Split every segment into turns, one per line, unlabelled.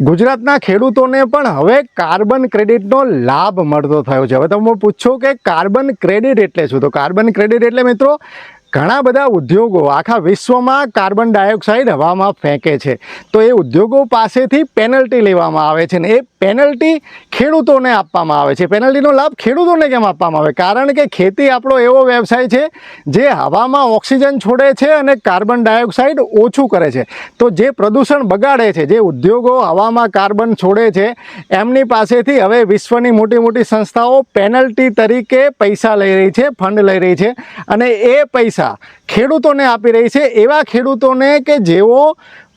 ગુજરાતના ખેડૂતોને પણ હવે કાર્બન ક્રેડિટનો લાભ મળતો થયો છે. હવે તમે પૂછો કે કાર્બન ક્રેડિટ એટલે શું? તો કાર્બન ક્રેડિટ એટલે મિત્રો ઘણા બધા ઉદ્યોગો આખા વિશ્વમાં કાર્બન ડાયોક્સાઇડ હવામાં ફેંકે છે. તો એ ઉદ્યોગો પાસેથી પેનલ્ટી લેવામાં આવે છે ને એ પેનલ્ટી ખેડૂતોને આપવામાં આવે છે. પેનલ્ટીનો લાભ ખેડૂતોને કેમ આપવામાં આવે? કારણ કે ખેતી આપણો એવો વ્યવસાય છે જે હવામાં ઓક્સિજન છોડે છે અને કાર્બન ડાયોક્સાઇડ ઓછું કરે છે. તો જે પ્રદૂષણ બગાડે છે, જે ઉદ્યોગો હવામાં કાર્બન છોડે છે, એમની પાસેથી હવે વિશ્વની મોટી મોટી સંસ્થાઓ પેનલ્ટી તરીકે પૈસા લઈ રહી છે ફંડ લઈ રહી છે અને એ પૈસા ખેડૂતોને આપી રહી છે એવા ખેડૂતોને કે જેઓ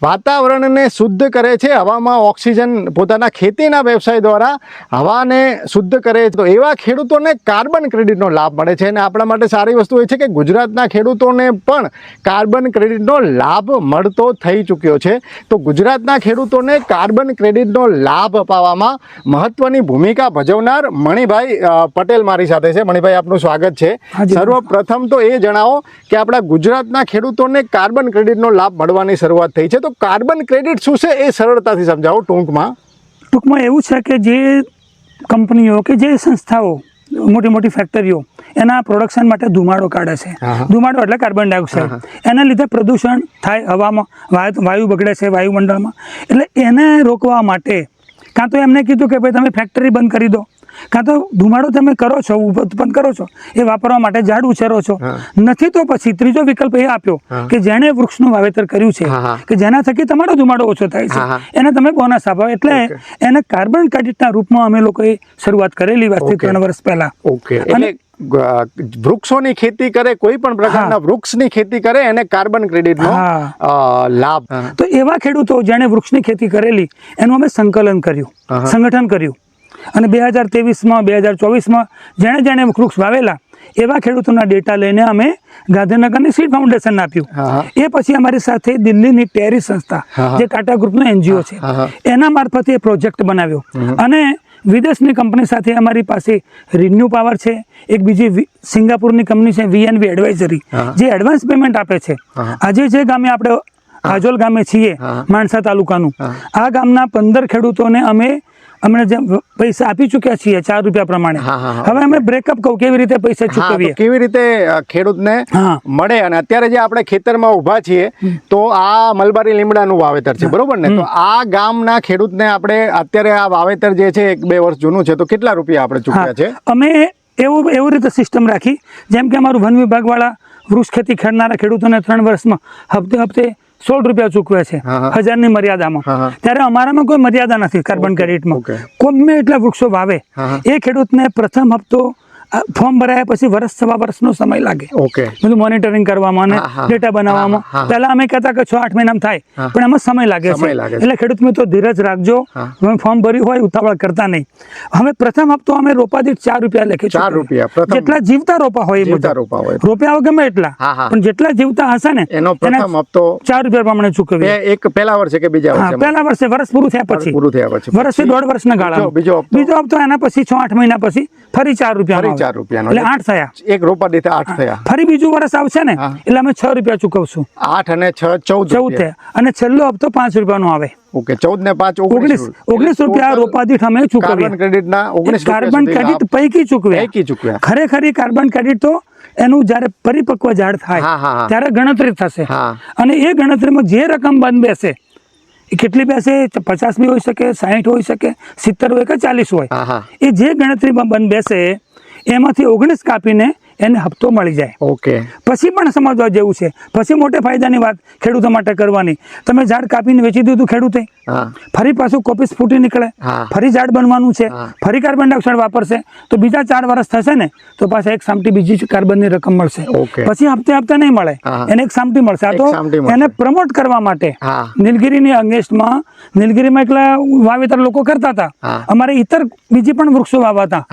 વાતાવરણને શુદ્ધ કરે છે. હવામાં ઓક્સિજન પોતાના ખેતીના વ્યવસાય દ્વારા હવાને શુદ્ધ કરે છે. તો એવા ખેડૂતોને કાર્બન ક્રેડિટનો લાભ મળે છે. અને આપણા માટે સારી વસ્તુ એ છે કે ગુજરાતના ખેડૂતોને પણ કાર્બન ક્રેડિટનો લાભ મળતો થઈ ચૂક્યો છે. તો ગુજરાતના ખેડૂતોને કાર્બન ક્રેડિટનો લાભ અપાવવામાં મહત્વની ભૂમિકા ભજવનાર મણિભાઈ પટેલ મારી સાથે છે. મણિભાઈ આપનું સ્વાગત છે. સર્વપ્રથમ તો એ જણાવો કે આપણા ગુજરાતના ખેડૂતોને કાર્બન ક્રેડિટનો લાભ મળવાની શરૂઆત થઈ છે. તો કાર્બન ક્રેડિટ શું છે એ સરળતાથી સમજાવો ટૂંકમાં.
ટૂંકમાં એવું છે કે જે કંપનીઓ કે જે સંસ્થાઓ મોટી મોટી ફેક્ટરીઓ એના પ્રોડક્શન માટે ધુમાડો કાઢે છે. ધુમાડો એટલે કાર્બન ડાયોક્સાઇડ એના લીધે પ્રદૂષણ થાય હવામાં વાયુ વાયુ બગડે છે વાયુમંડળમાં. એટલે એને રોકવા માટે કાં તો એમને કીધું કે ભાઈ તમે ફેક્ટરી બંધ કરી દો. કાં તો ધુમાડો તમે કરો છો ઉત્પન્ન કરો છો એ વાપરવા માટે ઝાડ ઉછેરો છો. નથી તો પછી ત્રીજો વિકલ્પ એ આપ્યો કે જેણે વૃક્ષનું વાવેતર કર્યું છે. કે જેના થકી તમારો ધુમાડો ઓછો થાય. છે. એને તમે બોનસ આપો. એટલે એને કાર્બન ક્રેડિટના રૂપમાં અમે લોકોએ શરૂઆત કરેલી વર્ષથી ત્રણ વર્ષ પહેલા.
ઓકે એટલે વૃક્ષોની ખેતી કરે કોઈ પણ પ્રકારના વૃક્ષની ખેતી કરે એને કાર્બન ક્રેડિટનો લાભ.
તો એવા ખેડૂતો જેણે વૃક્ષની ખેતી કરેલી એનું અમે સંકલન કર્યું સંગઠન કર્યું. અને બે હજાર ત્રેવીસમાં બે હજાર ચોવીસમાં જેણે જેણે વૃક્ષ વાવેલા એવા ખેડૂતોના ડેટા લઈને અમે ગાંધીનગરની સીડ ફાઉન્ડેશન આપ્યું. એ પછી અમારી સાથે દિલ્હીની ટેરી સંસ્થા. જે ટાટા ગ્રુપનો એનજીઓ છે. એના મારફતે પ્રોજેક્ટ બનાવ્યો. અને વિદેશની કંપની સાથે અમારી પાસે રિન્યુ પાવર છે એક બીજી સિંગાપુરની કંપની છે વીએનવી એડવાઇઝરી જે એડવાન્સ પેમેન્ટ આપે છે. આજે જે ગામે આપણે આજોલ ગામે છીએ માણસા તાલુકાનું આ ગામના પંદર ખેડૂતોને અમે અમને જેમ પૈસા આપી ચૂક્યા છીએ ચાર રૂપિયા પ્રમાણે. હવે અમે બ્રેકઅપ કહું કેવી રીતે પૈસા ચૂકવીએ?
કેવી રીતે ખેડૂતને મળે? અને અત્યારે જે આપણે ખેતરમાં ઊભા છીએ તો આ મલબારી લીમડાનું વાવેતર છે બરોબર ને? તો આ ગામના ખેડૂતને આપણે અત્યારે આ વાવેતર જે છે એક બે વર્ષ જૂનું છે તો કેટલા રૂપિયા આપણે ચૂક્યા છે?
અમે એવું એવું રીતે સિસ્ટમ રાખી જેમ કે અમારું વન વિભાગવાળા વૃક્ષ ખેતી ખેડનારા ખેડૂતોને ત્રણ વર્ષમાં હપ્તે હપ્તે સોળ રૂપિયા ચૂકવે છે
હજારની
હજારની મર્યાદામાં. ત્યારે અમારામાં કોઈ મર્યાદા નથી કાર્બન ક્રેડિટમાં. ગમે એટલા વૃક્ષો વાવે. એ ખેડૂતને પ્રથમ હપ્તો ફોર્મ ભરાયા પછી વર્ષ સવા વર્ષનો સમય લાગે.
ઓકે
બધું મોનિટરિંગ કરવામાં. અને ડેટા બનાવવામાં. પહેલા અમે કહેતા કે છ આઠ મહિનામાં થાય પણ એમાં સમય લાગે છે. એટલે ખેડૂત મિત્રો ધીરજ રાખજો. તમે ફોર્મ ભર્યું હોય ઉતાવળ કરતા નહીં. હવે પ્રથમ હપ્તો અમે રોપા દીઠ ચાર રૂપિયા લેખે
ચાર રૂપિયા
જેટલા જીવતા રોપા હોય એ
રોપા હોય.
રોપ્યા ગમે એટલા. પણ જેટલા જીવતા હશે ને
એનો પ્રથમ હપ્તો
ચાર રૂપિયા પ્રમાણે ચૂકવીએ.
એક પહેલા વર્ષે કે બીજા વર્ષે?
પહેલા વર્ષે વર્ષ પૂરું થયા પછી.
પૂરું થયા પછી.
વર્ષથી દોઢ વર્ષના ગાળા
બીજો- બીજો હપ્તો?
એના પછી છ આઠ મહિના પછી ફરી ચાર રૂપિયા
ચાર રૂપિયાનો.
એટલે આઠ થયા?
એક રોપા દીઠે આઠ થયા.
ફરી બીજું વર્ષ આવશે ને? એટલે અમે છ રૂપિયા ચૂકવશું.
આઠ અને છ ચૌદ
ચૌદ થયા. અને છેલ્લો હપ્તો પાંચ રૂપિયાનો આવે.
ઓકે ચૌદ ને પાંચ
ઓગણીસ ઓગણીસ રૂપિયા. રોપા દીઠ અમે
કાર્બન
ક્રેડિટ
ના ઓગણીસ
કાર્બન ક્રેડિટ પૈકી ચૂકવ્યા.
પૈકી ચૂકવ્યા.
ખરેખરી કાર્બન ક્રેડિટ તો એનું જ્યારે પરિપક્વ ઝાડ. થાય ત્યારે ગણતરી થશે. અને એ ગણતરીમાં જે રકમ બંધ બેસે એ કેટલી બેસે? પચાસ બી હોઈ શકે સાહીઠ હોઈ શકે સિત્તેર હોય કે ચાલીસ હોય. એ જે ગણતરીમાં બંધ બેસે એમાંથી ઓગણીસ કાપીને એને હપ્તો મળી જાય.
ઓકે.
પછી પણ સમજવા જેવું છે. પછી મોટે ફાયદાની વાત ખેડૂતો માટે કરવાની. તમે ઝાડ કાપીને વેચી દીધું ખેડૂતે. ફરી પાછું કોપીસ ફૂટી નીકળે. ફરી ઝાડ બનવાનું છે. ફરી કાર્બન ડાયોક્સાઇડ વાપરશે. તો બીજા ચાર વર્ષ થશે ને તો પાછા એક સામટી બીજી કાર્બનની રકમ મળશે. પછી હપ્તે હપ્તે નહીં મળે. એને એક સામટી મળશે. આ તો એને પ્રમોટ કરવા માટે નીલગીરીની અંગેસ્ટમાં નીલગિરીમાં એકલા વાવેતર લોકો કરતા હતા. અમારે ઇતર બીજી પણ વૃક્ષો વાવાતા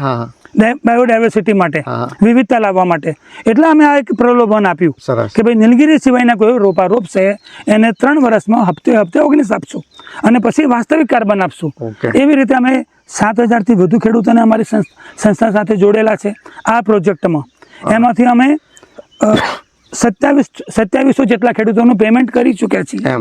બાયોડાયવર્સિટી માટે વિવિધતા લાવવા માટે. એટલે અમે આ એક પ્રલોભન આપ્યું કે ભાઈ નીલગીરી સિવાયના કોઈ રોપા રોપશે એને ત્રણ વર્ષમાં હપ્તે હપ્તે ઓગણીસ આપશું અને પછી વાસ્તવિક કાર્બન આપશું. એવી રીતે અમે સાત હજારથી વધુ ખેડૂતોને અમારી સંસ્થા સાથે જોડેલા છે આ પ્રોજેક્ટમાં. એમાંથી અમે સત્યાવીસ સત્યાવીસો જેટલા ખેડૂતોનું પેમેન્ટ કરી ચૂક્યા છીએ.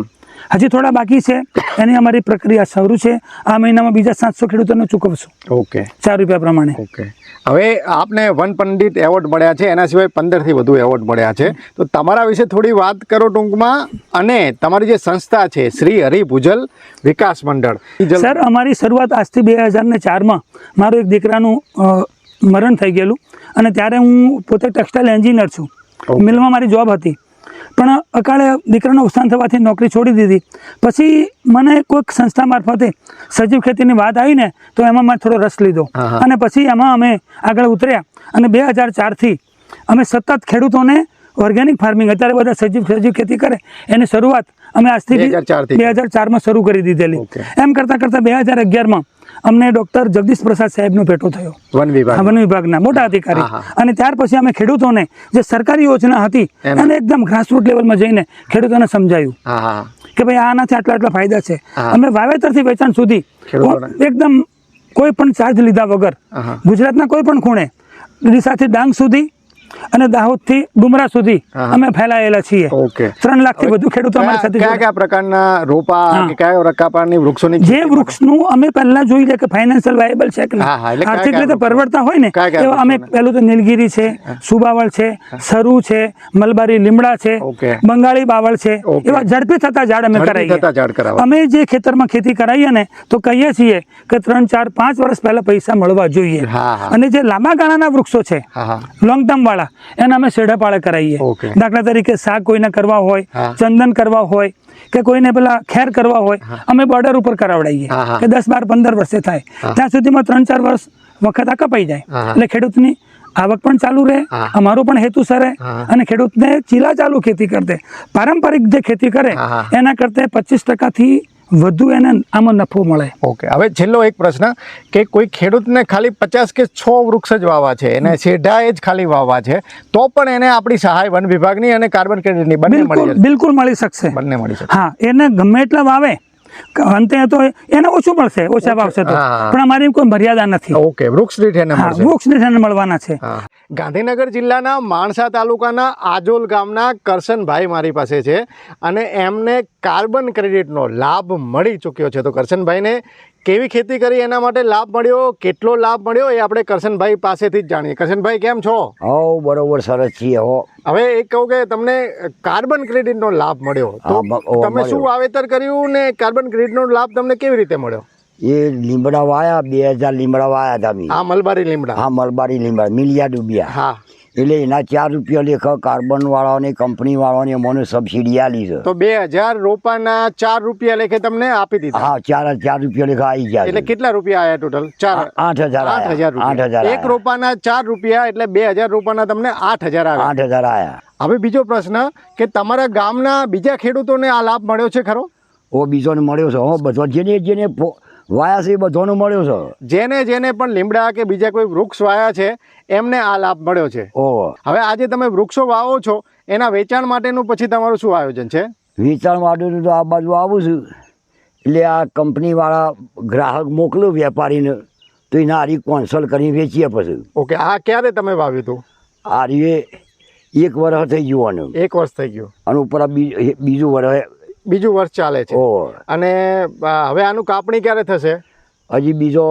હજી થોડા બાકી છે. એની અમારી પ્રક્રિયા શરૂ છે. આ મહિનામાં બીજા સાતસો ખેડૂતોને ચૂકવશું.
ઓકે.
ચાર રૂપિયા પ્રમાણે.
ઓકે. હવે આપને વન પંડિત એવોર્ડ મળ્યા છે. એના સિવાય પંદરથી વધુ એવોર્ડ મળ્યા છે. તો તમારા વિશે થોડી વાત કરો ટૂંકમાં. અને તમારી જે સંસ્થા છે શ્રી હરિ ભુજલ વિકાસ મંડળ.
સર અમારી શરૂઆત આજથી બે હજાર ને ચારમાં મારું એક દીકરાનું મરણ થઈ ગયેલું. અને ત્યારે હું પોતે ટેક્સટાઇલ એન્જિનિયર છું. મિલમાં મારી જોબ હતી. પણ અકાળે દીકરાનું અવસાન થવાથી નોકરી છોડી દીધી. પછી મને કોઈક સંસ્થા મારફતે સજીવ ખેતીની વાત આવી ને તો એમાં મેં થોડો રસ લીધો. અને પછી એમાં અમે આગળ ઉતર્યા અને બે હજાર ચારથી અમે સતત ખેડૂતોને ઓર્ગેનિક ફાર્મિંગ અત્યારે બધા સજીવ સજીવ ખેતી કરે એની શરૂઆત અમે આજથી બે હજાર ચારમાં શરૂ કરી દીધેલી. એમ કરતાં કરતાં બે હજાર અગિયારમાં અમને ડોક્ટર જગદીશ પ્રસાદ સાહેબનો ભેટો થયો.
વન વિભાગ.
વન વિભાગના મોટા અધિકારી. અને ત્યાર પછી અમે ખેડૂતોને જે સરકારી યોજના હતી. એને એકદમ ગ્રાસરૂટ લેવલમાં જઈને ખેડૂતોને સમજાયું. કે ભાઈ આનાથી આટલા આટલા ફાયદા છે.
અમે
અમે વાવેતરથી વેચાણ સુધી એકદમ કોઈ પણ ચાર્જ લીધા વગર ગુજરાતના કોઈ પણ ખૂણે ડીસાથી ડાંગ સુધી અને દાહોદથી ડુમરા સુધી અમે ફેલાયેલા છીએ.
ઓકે.
ત્રણ લાખથી વધુ ખેડૂતો અમારી સાથે
કયા કયા પ્રકારના રોપા કયા પ્રકારની વૃક્ષોની
જે વૃક્ષનું અમે પહેલા જોઈ લે કે ફાઇનાન્શિયલ વાયેબલ છે કે આર્થિક રીતે પરવડતા હોય ને એવા અમે પહેલું તો નીલગીરી છે સુબાવળ છે સરુ છે મલબારી લીમડા છે બંગાળી બાવળ છે એવા ઝડપી થતા ઝાડ અમે કરાવીએ. અમે જે ખેતરમાં ખેતી કરાવીએ ને તો કહીએ છીએ કે ત્રણ ચાર પાંચ વર્ષ પહેલા પૈસા મળવા જોઈએ. અને જે લાંબા ગાળાના વૃક્ષો છે લોંગ ટર્મ વાળા એને અમે શેઢાપાળે કરાવીએ દાખલા તરીકે શાક કોઈને કરવા હોય ચંદન કરવા હોય કે કોઈને પેલા ખેર કરવા હોય અમે બોર્ડર ઉપર કરાવડાવીએ. કે દસ બાર પંદર વર્ષે થાય. ત્યાં સુધીમાં ત્રણ ચાર વર્ષ વખત આ કપાઈ જાય. એટલે ખેડૂતની આવક પણ ચાલુ રહે અમારો પણ હેતુ સરે. અને ખેડૂતને ચીલા ચાલુ ખેતી કરતે. પારંપરિક જે ખેતી કરે. એના કરતે પચીસ ટકાથી વધુ એને આમાં નફો મળે.
ઓકે હવે છેલ્લો એક પ્રશ્ન કે કોઈ ખેડૂતને ખાલી પચાસ કે છ વૃક્ષ જ વાવવા છે એને શેઢાએ જ ખાલી વાવવા છે તો પણ એને આપણી સહાય વન વિભાગની અને કાર્બન ક્રેડિટની બંને મળી
બિલકુલ બિલકુલ મળી શકશે.
બંને મળી શકે
હા એને ગમે એટલા વાવે અંતે તો એને ઓછું મળશે ઓછા ભાવશે તો. પણ અમારી કોઈ મર્યાદા નથી.
ઓકે. વૃક્ષ દીઠ એને
વૃક્ષ દીઠ એને મળવાના છે.
ગાંધીનગર જિલ્લાના માણસા તાલુકાના આજોલ ગામના કરશનભાઈ મારી પાસે છે અને એમને કાર્બન ક્રેડિટનો લાભ મળી ચૂક્યો છે. તો કરશનભાઈને કેવી ખેતી કરી એના માટે લાભ મળ્યો? કેટલો લાભ મળ્યો? એ આપણે કરશનભાઈ પાસેથી જ જાણીએ. કરશનભાઈ કેમ છો?
હવ બરોબર સરસ છીએ હો.
હવે એક કહું કે તમને કાર્બન ક્રેડિટનો લાભ મળ્યો. તો
હા,
તમે શું વાવેતર કર્યું ને કાર્બન ક્રેડિટનો લાભ તમને કેવી રીતે મળ્યો?
એ લીમડા વાયા બે હજાર લીમડા વાયા હતા
હા મલબારી લીમડા.
હા મલબારી લીમડા મિલિયા ડૂબ્યા
હા.
એટલે એના ચાર રૂપિયા લેખ કાર્બન વાળાઓને કંપની વાળાઓને મને સબસિડી આલી છે.
તો બે હજાર રોપાના ચાર રૂપિયા લેખે તમને આપી દીધા?
હા ચાર ચાર રૂપિયા લેખા આવી ગયા
એટલે કેટલા રૂપિયા આવ્યા ટોટલ ચાર
આઠ હજાર
આઠ હજાર
આઠ હજાર
એક. રોપાના ચાર રૂપિયા એટલે બે હજાર રોપાના તમને આઠ હજાર આવ્યા
આઠ હજાર આવ્યા
હવે બીજો પ્રશ્ન કે તમારા ગામના બીજા ખેડૂતોને આ લાભ મળ્યો છે ખરો?
ઓ બીજોને મળ્યો છે. હો બધો જેને જેને ફો- વાયા છે એ બધાને મળ્યો છે.
જેને જેને પણ લીમડા કે બીજા કોઈ વૃક્ષ વાયા છે એમને આ લાભ મળ્યો છે.
ઓહો
હવે આજે તમે વૃક્ષો વાવો છો એના વેચાણ માટેનું પછી તમારું શું આયોજન છે?
વેચાણ માટેનું તો આ બાજુ આવું છું. એટલે આ કંપનીવાળા ગ્રાહક મોકલું વેપારીને તો એને હારી કોન્સલ કરીને વેચીએ પછી.
ઓકે આ ક્યારે તમે વાવ્યું હતું?
આ રીએ એક વર્ષ થઈ ગયું આનું.
એક વર્ષ થઈ ગયું.
અને ઉપર આ બીજું વર્ષ
બીજું વર્ષ ચાલે છે. અને હવે આનું કાપણી ક્યારે થશે?
હજી બીજો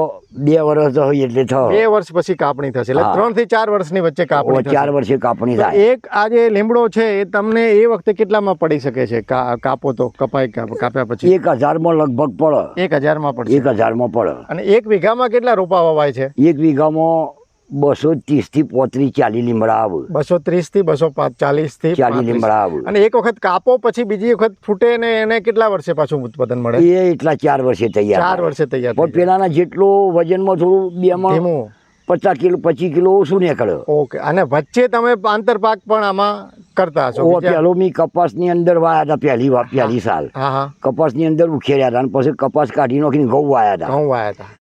બે વર્ષ હોય એટલે
બે વર્ષ પછી કાપણી થશે. એટલે ત્રણથી ચાર વર્ષની વચ્ચે કાપણી
ચાર વર્ષે કાપણી થાય.
એક આ જે લીમડો છે એ તમને એ વખતે કેટલામાં પડી શકે છે? કાપો તો કપાઈ કાપ્યા પછી.
એક હજારમાં લગભગ પડે.
એક હજારમાં પડે
એક હજારમાં પડે.
અને એક વીઘામાં કેટલા રોપા વવાય છે?
એક વીઘામાં બસો ત્રીસથી પોત્રીસ ચાલી લીમડા આવે
બસો ત્રીસથી બસો ચાલીસથી
ચાલી
35.
લીમડા આવે
અને એક વખત કાપો પછી બીજી વખત ફૂટે ને એને કેટલા વર્ષે પાછું ઉત્પાદન મળે?
એ એટલા ચાર વર્ષે તૈયાર
ચાર. વર્ષે તૈયાર
પણ. પેલાના જેટલો વજનમાં થોડું બેમાં
માં
પચાસ કિલો પચીસ કિલો ઓછું નીકળે
ઓકે અને વચ્ચે તમે આંતરપાક પણ આમાં કરતા હશો
ઓ પેલો મી કપાસની અંદર વાયા હતા પહેલી વાર પહેલી સાલ.
હા હા.
કપાસની અંદર ઉખેર્યા હતા અને પછી કપાસ કાઢી નાખીને ઘઉં વાયા હતા.
ઘઉં વાયા હતા.